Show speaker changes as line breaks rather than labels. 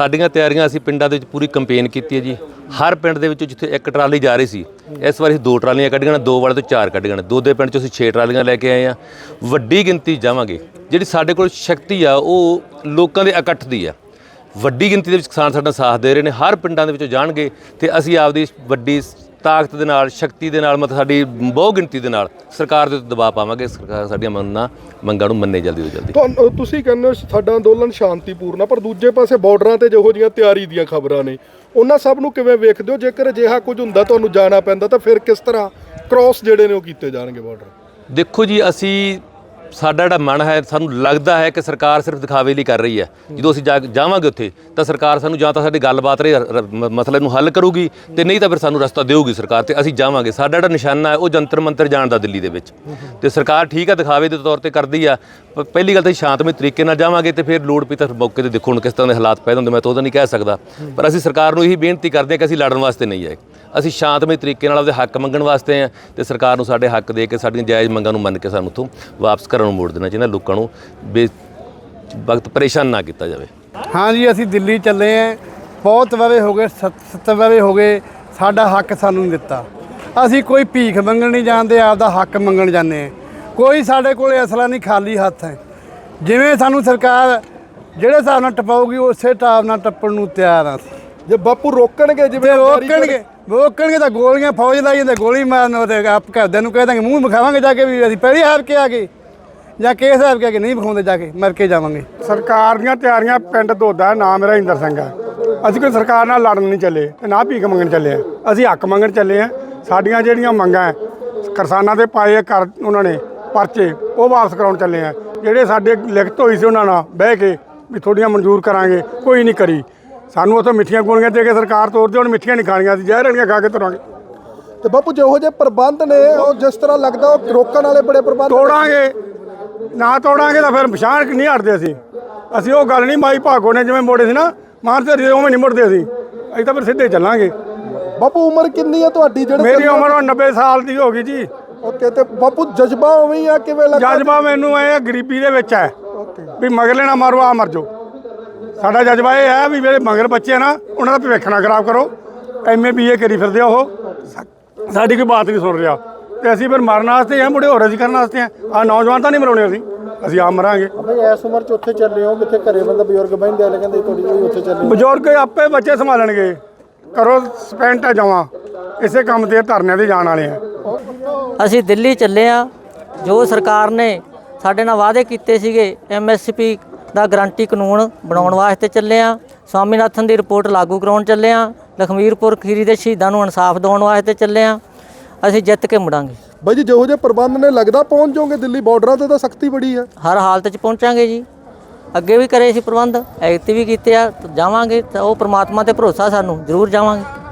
ਸਾਡੀਆਂ ਤਿਆਰੀਆਂ ਅਸੀਂ ਪਿੰਡਾਂ ਦੇ ਵਿੱਚ ਪੂਰੀ ਕੰਪੇਨ ਕੀਤੀ ਹੈ ਜੀ। ਹਰ ਪਿੰਡ ਦੇ ਵਿੱਚੋਂ ਜਿੱਥੇ ਇੱਕ ਟਰਾਲੀ ਜਾ ਰਹੀ ਸੀ, ਇਸ ਵਾਰੀ ਅਸੀਂ ਦੋ ਟਰਾਲੀਆਂ ਕੱਢੀਆਂ ਨੇ, ਦੋ ਵਾਲੇ ਤੋਂ ਚਾਰ ਕੱਢੀਆਂ ਨੇ। ਦੋ ਦੇ ਪਿੰਡ 'ਚੋਂ ਅਸੀਂ 6 ਟਰਾਲੀਆਂ ਲੈ ਕੇ ਆਏ ਆ ਵੱਡੀ ਗਿਣਤੀ ਜਾਵਾਂਗੇ। ਜਿਹੜੀ ਸਾਡੇ ਕੋਲ ਸ਼ਕਤੀ ਆ, ਉਹ ਲੋਕਾਂ ਦੇ ਇਕੱਠ ਦੀ ਆ। ਵੱਡੀ ਗਿਣਤੀ ਦੇ ਵਿੱਚ ਕਿਸਾਨ ਸਾਡਾ ਸਾਥ ਦੇ ਰਹੇ ਨੇ, ਹਰ ਪਿੰਡਾਂ ਦੇ ਵਿੱਚੋਂ ਜਾਣਗੇ ਤੇ ਅਸੀਂ ਆਪਦੀ ਵੱਡੀ ਤਾਕਤ ਦੇ ਨਾਲ ਸ਼ਕਤੀ ਦੇ ਨਾਲ ਮਤਲਬ ਸਾਡੀ ਬਹੁ ਗਿਣਤੀ ਦੇ ਨਾਲ ਸਰਕਾਰ ਦੇ ਉੱਤੇ ਦਬਾਅ ਪਾਵਾਂਗੇ ਸਰਕਾਰ ਸਾਡੀਆਂ ਮੰਨਾਂ ਮੰਗਾਂ ਨੂੰ ਮੰਨੇ ਜਲਦੀ ਤੋਂ ਜਲਦੀ।
ਤੁਹਾਨੂੰ ਤੁਸੀਂ ਕਹਿੰਦੇ ਹੋ ਸਾਡਾ ਅੰਦੋਲਨ ਸ਼ਾਂਤੀਪੂਰਨ ਆ ਪਰ ਦੂਜੇ ਪਾਸੇ ਬਾਰਡਰਾਂ ਤੇ ਜਿਹੋ ਜੀਆਂ ਤਿਆਰੀ ਦੀਆਂ ਖਬਰਾਂ ਨੇ। ਉਹਨਾਂ ਸਭ ਨੂੰ ਕਿਵੇਂ ਵੇਖਦੇ ਹੋ? ਜੇਕਰ ਅਜਿਹਾ ਕੁਝ ਹੁੰਦਾ ਤੁਹਾਨੂੰ ਜਾਣਾ ਪੈਂਦਾ ਤਾਂ ਫਿਰ ਕਿਸ ਤਰ੍ਹਾਂ ਕ੍ਰਾਸ ਜਿਹੜੇ ਨੇ ਉਹ ਕੀਤੇ ਜਾਣਗੇ ਬਾਰਡਰ?
ਦੇਖੋ ਜੀ ਅਸੀਂ ਸਾਡਾ ਜਿਹੜਾ ਮਨ ਹੈ, ਸਾਨੂੰ ਲੱਗਦਾ ਹੈ ਕਿ ਸਰਕਾਰ ਸਿਰਫ ਦਿਖਾਵੇ ਲਈ ਕਰ ਰਹੀ ਹੈ। ਜਦੋਂ ਅਸੀਂ ਜਾ ਜਾਵਾਂਗੇ ਉੱਥੇ, ਤਾਂ ਸਰਕਾਰ ਸਾਨੂੰ ਜਾਂ ਤਾਂ ਸਾਡੀ ਗੱਲਬਾਤ ਰੇ ਮਸਲੇ ਨੂੰ ਹੱਲ ਕਰੂਗੀ ਤੇ ਨਹੀਂ ਤਾਂ ਫਿਰ ਸਾਨੂੰ ਰਸਤਾ ਦੇਊਗੀ ਸਰਕਾਰ ਤੇ ਅਸੀਂ ਜਾਵਾਂਗੇ। ਸਾਡਾ ਜਿਹੜਾ ਨਿਸ਼ਾਨਾ ਹੈ, ਉਹ ਜੰਤਰ ਮੰਤਰ ਜਾਣ ਦਾ ਦਿੱਲੀ ਦੇ ਵਿੱਚ। ਤੇ ਸਰਕਾਰ ਠੀਕ ਹੈ, ਦਿਖਾਵੇ ਦੇ ਤੌਰ ਤੇ ਕਰਦੀ ਆ, ਪ- ਪਹਿਲੀ ਗੱਲ ਤਾਂ ਅਸੀਂ ਸ਼ਾਂਤਮਈ ਤਰੀਕੇ ਨਾਲ ਜਾਵਾਂਗੇ ਤੇ ਫਿਰ ਲੋੜ ਪਈ ਤਾਂ ਮੌਕੇ ਤੇ ਦੇਖੋ ਹੁਣ ਕਿਸ ਤਰ੍ਹਾਂ ਦੇ ਹਾਲਾਤ ਪੈਦਾ ਹੁੰਦੇ, ਮੈਂ ਤਾਂ ਉਹਦਾ ਨਹੀਂ ਕਹਿ ਸਕਦਾ। ਪਰ ਅਸੀਂ ਸਰਕਾਰ ਨੂੰ ਇਹੀ ਬੇਨਤੀ ਕਰਦੇ ਹਾਂ ਕਿ ਅਸੀਂ ਲੜਨ ਵਾਸਤੇ ਨਹੀਂ ਆਏ। ਅਸੀਂ ਸ਼ਾਂਤਮਈ ਤਰੀਕੇ ਨਾਲ ਆਪਦੇ ਹੱਕ ਮੰਗਣ ਵਾਸਤੇ ਆ ਤੇ ਸਰਕਾਰ ਨੂੰ ਸਾਡੇ ਹੱਕ ਦੇ ਕੇ ਸਾਡੀਆਂ ਜਾਇਜ਼ ਮੰਗਾਂ ਨੂੰ ਮੰਨ ਕੇ ਸਾਨੂੰ ਉੱਥੋਂ ਵਾਪਸ ਘਰਾਂ ਨੂੰ ਮੋੜ ਦੇਣਾ ਚਾਹੀਦਾ ਲੋਕਾਂ ਨੂੰ ਬੇ ਵਕਤ ਪਰੇਸ਼ਾਨ ਨਾ ਕੀਤਾ ਜਾਵੇ।
ਹਾਂ ਜੀ ਅਸੀਂ ਦਿੱਲੀ ਚੱਲੇ ਆਂ ਬਹੁਤ ਵਾਰੇ ਹੋ ਗਏ 70 ਵਾਰੇ ਹੋ ਗਏ ਸਾਡਾ ਹੱਕ ਸਾਨੂੰ ਨਹੀਂ ਦਿੱਤਾ। ਅਸੀਂ ਕੋਈ ਭੀਖ ਮੰਗਣ ਨਹੀਂ ਜਾਂਦੇ ਆਪਦਾ ਹੱਕ ਮੰਗਣ ਜਾਂਦੇ ਆਂ ਕੋਈ ਸਾਡੇ ਕੋਲੇ ਅਸਲਾ ਨਹੀਂ ਖਾਲੀ ਹੱਥ ਹੈ। ਜਿਵੇਂ ਸਾਨੂੰ ਸਰਕਾਰ ਜਿਹੜੇ ਹਿਸਾਬ ਨਾਲ ਟਪਾਊਗੀ ਉਸੇ ਹਿਸਾਬ ਨਾਲ ਟੱਪਣ ਨੂੰ ਤਿਆਰ ਆ
ਜੇ ਬਾਪੂ ਰੋਕਣਗੇ ਜਿਵੇਂ
ਤੇ ਰੋਕਣਗੇ ਰੋਕਣਗੇ ਤਾਂ ਗੋਲੀਆਂ, ਫੌਜ ਲਾਈ ਜਾਂਦੇ, ਗੋਲੀ ਮਾਰਨ ਉਹਦੇ ਆਪ ਘਰਦਿਆਂ ਨੂੰ ਕਹਿ ਦਾਂਗੇ, ਮੂੰਹ ਵਿਖਾਵਾਂਗੇ ਜਾ ਕੇ ਵੀ ਅਸੀਂ ਪਹਿਲੀ ਹਾਰ ਕੇ ਆ ਗਏ। ਜਾਂ ਕੇਸ ਹਾਰ ਕੇ ਆ ਕੇ ਨਹੀਂ ਵਿਖਾਉਂਦੇ ਜਾ ਕੇ, ਮਰ ਕੇ ਜਾਵਾਂਗੇ।
ਸਰਕਾਰ ਦੀਆਂ ਤਿਆਰੀਆਂ ਪਿੰਡ ਦੋਦਾ ਨਾਮ ਮੇਰਾ ਇੰਦਰ ਸਿੰਘ ਹੈ ਅਸੀਂ ਕੋਈ ਸਰਕਾਰ ਨਾਲ ਲੜਨ ਨਹੀਂ ਚੱਲੇ, ਤੇ ਨਾ ਭੀਖ ਮੰਗਣ ਚੱਲੇ ਆ। ਅਸੀਂ ਹੱਕ ਮੰਗਣ ਚੱਲੇ ਆ। ਸਾਡੀਆਂ ਜਿਹੜੀਆਂ ਮੰਗਾਂ ਕਿਸਾਨਾਂ ਦੇ ਪਾਏ ਕਰ ਉਹਨਾਂ ਨੇ ਪਰਚੇ, ਉਹ ਵਾਪਸ ਕਰਾਉਣ ਚੱਲੇ ਆ। ਜਿਹੜੇ ਸਾਡੇ ਲਿਖਤ ਹੋਈ ਸੀ ਉਹਨਾਂ ਨਾਲ ਬਹਿ ਕੇ ਵੀ ਤੁਹਾਡੀਆਂ ਮਨਜ਼ੂਰ ਕਰਾਂਗੇ, ਕੋਈ ਨਹੀਂ ਕਰੀ। ਸਾਨੂੰ ਉੱਥੋਂ ਮਿੱਠੀਆਂ ਗੋਲੀਆਂ ਦੇ ਕੇ ਸਰਕਾਰ ਤੋਰਦੇ ਹੁਣ ਮਿੱਠੀਆਂ ਨਹੀਂ ਖਾਣੀਆਂ ਸੀ ਜ਼ਹਿਰੀਆਂ ਖਾ ਕੇ ਤੁਰਾਂਗੇ।
ਤੇ ਬਾਪੂ ਜਿਹੋ ਜਿਹੇ ਪ੍ਰਬੰਧ ਨੇ ਉਹ ਜਿਸ ਤਰ੍ਹਾਂ ਲੱਗਦਾ ਉਹ ਰੋਕਣ ਵਾਲੇ ਬੜੇ ਪ੍ਰਬੰਧ।
ਤੋੜਾਂਗੇ। ਨਾ ਤੋੜਾਂਗੇ ਤਾਂ ਫਿਰ ਪਛਾਣ ਨਹੀਂ ਹਟਦੇ ਅਸੀਂ। ਅਸੀਂ ਉਹ ਗੱਲ ਨਹੀਂ ਮਾਈ ਭਾਗੋ ਨੇ ਜਿਵੇਂ ਮੋੜੇ ਸੀ ਨਾ ਮਾਰਦੇ ਰਹੇ ਉਵੇਂ ਨਹੀਂ ਮੁੜਦੇ ਅਸੀਂ। ਅਸੀਂ ਤਾਂ ਫਿਰ ਸਿੱਧੇ ਚੱਲਾਂਗੇ।
ਬਾਪੂ ਉਮਰ ਕਿੰਨੀ ਹੈ ਤੁਹਾਡੀ ਜਿਹੜੇ
ਮੇਰੀ ਉਮਰ ਹੁਣ 90 ਸਾਲ ਦੀ ਹੋ ਗਈ ਜੀ।
ਓਕੇ ਤੇ ਬਾਪੂ ਜਜ਼ਬਾ ਉਵੇਂ ਹੀ ਆ ਕਿਵੇਂ ਲੱਗਦਾ?
ਜਜ਼ਬਾ ਮੈਨੂੰ ਇਹ ਗਰੀਬੀ ਦੇ ਵਿੱਚ ਹੈ। ਵੀ ਮਗਰਲੇ ਨਾ ਮਾਰੋ ਆ ਮਰ ਜਾਓ। ਸਾਡਾ ਜਜ਼ਬਾ ਇਹ ਹੈ ਵੀ ਮੇਰੇ ਮਗਰ ਬੱਚੇ ਆ ਨਾ ਉਹਨਾਂ ਦਾ ਭਵਿੱਖ ਨਾ ਖਰਾਬ ਕਰੋ। ਐਮਏ ਬੀਏ ਕਰੀ ਫਿਰਦੇ ਆ ਉਹ। ਸਾਡੀ ਕੋਈ ਬਾਤ ਨਹੀਂ ਸੁਣ ਰਿਹਾ। ਤੇ ਅਸੀਂ ਫਿਰ ਮਰਨ ਵਾਸਤੇ ਆ ਮੁੜੇ ਹੋਰ ਅਸੀਂ ਕਰਨ ਵਾਸਤੇ ਆ। ਆ ਨੌਜਵਾਨ ਤਾਂ ਨਹੀਂ ਮਰਾਉਣੇ ਅਸੀਂ। ਅਸੀਂ ਆ ਮਰਾਂਗੇ।
ਬਈ ਇਸ ਉਮਰ ਚ ਉੱਥੇ ਚੱਲੇ ਹੋ ਕਿੱਥੇ ਘਰੇ ਬੰਦਾ ਬਜ਼ੁਰਗ ਬਹਿੰਦੇ ਆ ਕਹਿੰਦੇ ਤੁਹਾਡੀ ਕੋਈ ਉੱਥੇ ਚੱਲੇ।
ਬਜ਼ੁਰਗ ਆਪੇ ਬੱਚੇ ਸੰਭਾਲਣਗੇ। ਕਰੋ ਸਪੈਂਟ ਆ ਜਾਵਾਂ ਇਸੇ ਕੰਮ ਤੇ ਧਰਨਿਆਂ ਤੇ ਜਾਣ ਵਾਲੇ ਆ।
ਅਸੀਂ ਦਿੱਲੀ ਚੱਲੇ ਆ। ਜੋ ਸਰਕਾਰ ਨੇ ਸਾਡੇ ਨਾਲ ਵਾਅਦੇ ਕੀਤੇ ਸੀਗੇ ਐਮਐਸਪੀ ਦਾ ਗਰੰਟੀ ਕਾਨੂੰਨ ਬਣਾਉਣ ਵਾਸਤੇ ਚੱਲੇ ਆ। ਸਵਾਮੀਨਾਥਨ ਦੀ ਰਿਪੋਰਟ ਲਾਗੂ ਕਰਾਉਣ ਚੱਲੇ ਆ। ਲਖਮੀਰਪੁਰ ਖੀਰੀ ਦੇ ਸ਼ਹੀਦਾਂ ਨੂੰ ਇਨਸਾਫ ਦਿਵਾਉਣ ਵਾਸਤੇ ਚੱਲੇ ਆ। ਅਸੀਂ ਜਿੱਤ ਕੇ ਮੁੜਾਂਗੇ।
ਬਾਈ ਜੀ ਜਿਹੋ ਜਿਹੇ ਪ੍ਰਬੰਧ ਨੇ ਲੱਗਦਾ ਪਹੁੰਚ ਜਾਓਗੇ ਦਿੱਲੀ ਬਾਰਡਰਾਂ ਤੇ ਤਾਂ ਸਖਤੀ ਬੜੀ ਹੈ
ਹਰ ਹਾਲਤ 'ਚ ਪਹੁੰਚਾਂਗੇ ਜੀ। ਅੱਗੇ ਵੀ ਕਰੇ ਸੀ ਪ੍ਰਬੰਧ ਐਕਟਿਵ ਵੀ ਕੀਤੇ ਆ ਜਾਵਾਂਗੇ ਤਾਂ ਉਹ ਪ੍ਰਮਾਤਮਾ ਤੇ ਭਰੋਸਾ ਸਾਨੂੰ ਜ਼ਰੂਰ ਜਾਵਾਂਗੇ।